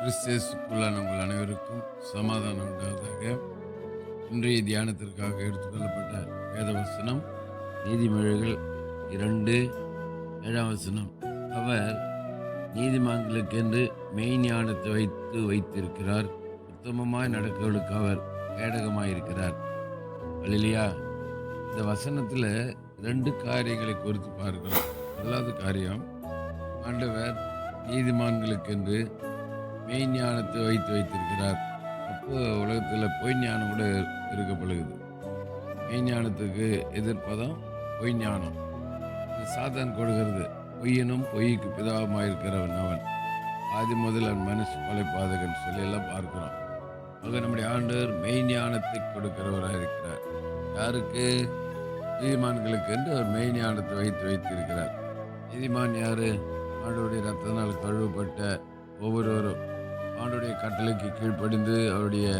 கிறிஸ்தேசுக்குள்ளான உங்கள் அனைவருக்கும் சமாதானம் உண்டாவதாக இன்றைய தியானத்திற்காக எடுத்துக்கொள்ளப்பட்ட வேத வசனம் நீதிமொழிகள் இரண்டு ஏழாம் வசனம். அவர் நீதிமான்களுக்கென்று மெய்ஞானத்தை வைத்து வைத்திருக்கிறார். உத்தமமாய் நடக்கவர்களுக்கு அவர் கேடகமாயிருக்கிறார். இல்லையா இந்த வசனத்தில் ரெண்டு காரியங்களை குறித்து பார்க்கலாம் முதலாவது காரியம் ஆண்டவர் நீதிமான்களுக்கென்று மெய் ஞானத்தை வைத்து வைத்திருக்கிறார். அப்போது உலகத்தில் பொய் ஞானம் கூட இருக்க மெய் ஞானத்துக்கு எதிர்ப்பதம் பொய் ஞானம். இது சாத்தான் கொடுக்கிறது. பொய்யனும் பொய்க்கு பிதாவமாக இருக்கிறவன் அவன். ஆதி முதல் அவன் மனுஷ கொலைப்பாதகன் சொல்லி எல்லாம் பார்க்கிறோம். ஆக நம்முடைய ஆண்டவர் மெய் ஞானத்தை கொடுக்கிறவராக இருக்கிறார் யாருக்கு? நீதிமான்களுக்கு என்று அவர் மெய் ஞானத்தை வைத்து வைத்திருக்கிறார். நீதிமான் யார்? ஆண்டவருடைய ரத்தத்தினால் கழுவப்பட்ட ஒவ்வொருவரும். ஆண்டுடைய கட்டளைக்கு கீழ்ப்படிந்து அவருடைய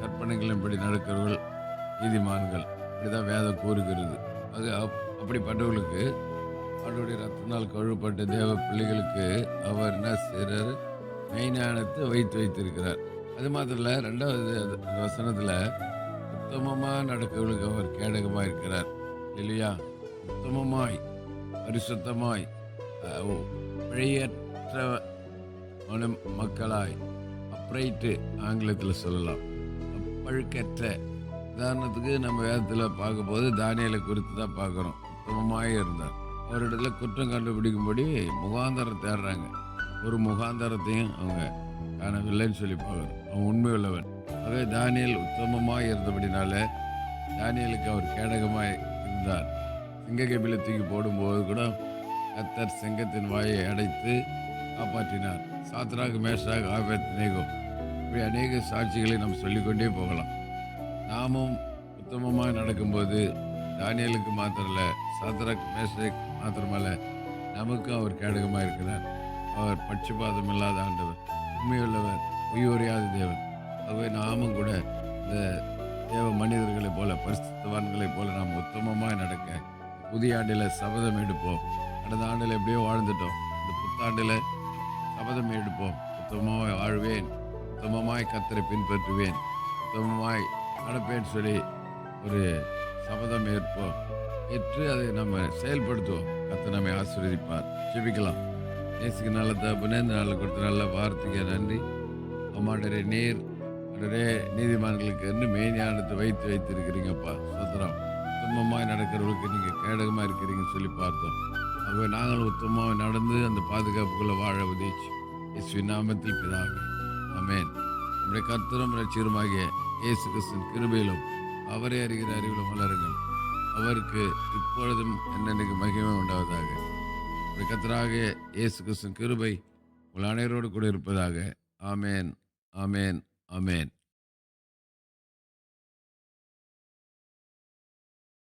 கற்பனைகளின்படி நடக்கிறவர்கள் நீதிமான்கள். இப்படிதான் வேதம் கூறுகிறது. அது அப்- அப்படிப்பட்டவர்களுக்கு அவருடைய ரத்தினால் கழுவப்பட்ட தேவ பிள்ளைகளுக்கு அவர் என்ன செய்கிறார் மெய்ஞானத்தை வைத்து வைத்திருக்கிறார். அது மாத்திரம் இல்லை ரெண்டாவது அந்த வசனத்தில் உத்தமமாக நடக்கிறவர்களுக்கு அவர் கேடகமாக இருக்கிறார். இல்லையா? உத்தமமாய் பரிசுத்தமாய் பிழையற்ற மனு மக்களாய் அப்ரைட்டு ஆங்கிலத்தில் சொல்லலாம். பழுக்கற்ற. உதாரணத்துக்கு நம்ம வேதத்தில் பார்க்கும்போது தானியலை குறித்து தான் பார்க்குறோம். உத்தமமாக இருந்தார். அவரிடத்துல குற்றம் கண்டுபிடிக்கும்படி முகாந்தரம் தேடுறாங்க. ஒரு முகாந்தரத்தையும் அவங்க காணவில்லைன்னு சொல்லி பார்க்குறோம் அவன் உண்மை உள்ளவன் ஆகவே தானியல் உத்தமமாக இருந்தபடினால தானியலுக்கு அவர் கேடகமாக இருந்தார். சிங்கக்கபில தூக்கி போடும்போது கூட கத்தர் சிங்கத்தின் வாயை அடைத்து காப்பாற்றினார். சாத்ராக் மேஷாக் ஆபத் நேகோ இப்படி அநேக சாட்சிகளை நாம் சொல்லிக்கொண்டே போகலாம். நாமும் உத்தமமாக நடக்கும்போது தானியலுக்கு மாத்திரல சாத்ராக் மேஷாக் மாத்திரமல்ல நமக்கும் அவர் கேடகமாக இருக்கிறார். அவர் பட்சபாதம் இல்லாத ஆண்டவர் உண்மையுள்ளவர் உயிரியாத தேவன். ஆகவே நாமும் கூட இந்த தேவ மனிதர்களைப் போல பரிசுத்தவான்களைப் போல நாம் உத்தமமாக நடக்க புதிய ஆண்டில் சபதம் எடுப்போம். கடந்த ஆண்டில் எப்படியோ வாழ்ந்துட்டோம். இந்த புத்தாண்டில் சபதம் எடுப்போம் உத்தமமாய் வாழ்வேன் உத்தமமாய் கத்தரை பின்பற்றுவேன். உத்தமமாய் நடப்பேன் சொல்லி ஒரு சபதம் ஏற்போம் ஏற்று அதை நம்ம செயல்படுத்துவோம். கத்த நம்மை ஆசீர்வதிப்பார். ஜெபிக்கலாம். நேசுக்கு நல்ல தப்புனே இந்த நாளில் கொடுத்த நல்ல வார்த்தைக்கு நன்றி. அம்மாடரே நீர் அடரே நீதிமன்றங்களுக்கு என்று மெய்ஞானத்தை வைத்து வைத்திருக்கிறீங்கப்பா. சுதந்திரம் உத்தமமாய் நடக்கிறவர்களுக்கு நீங்கள் கேடகமாக இருக்கிறீங்கன்னு சொல்லி பார்த்தோம். ஆகவே நாங்கள் உத்தமாக நடந்து அந்த பாதுகாப்புக்குள்ளே வாழ உதவிச்சு இயேசு நாமத்தில் பிதாவே. அமேன் நம்முடைய கர்த்தரும் ரட்சியருமாகிய இயேசு கிறிஸ்தன் கிருபையிலும் அவரை அறிகிற அறிவிலும் வளருங்கள். அவருக்கு இப்பொழுதும் என்னென்னைக்கு மகிமை உண்டாவதாக. நம்முடைய கத்தராக இயேசு கிறிஸ்தன் கிருபை உங்கள் அனைவரோடு கூட இருப்பதாக. ஆமேன். ஆமேன். ஆமேன்.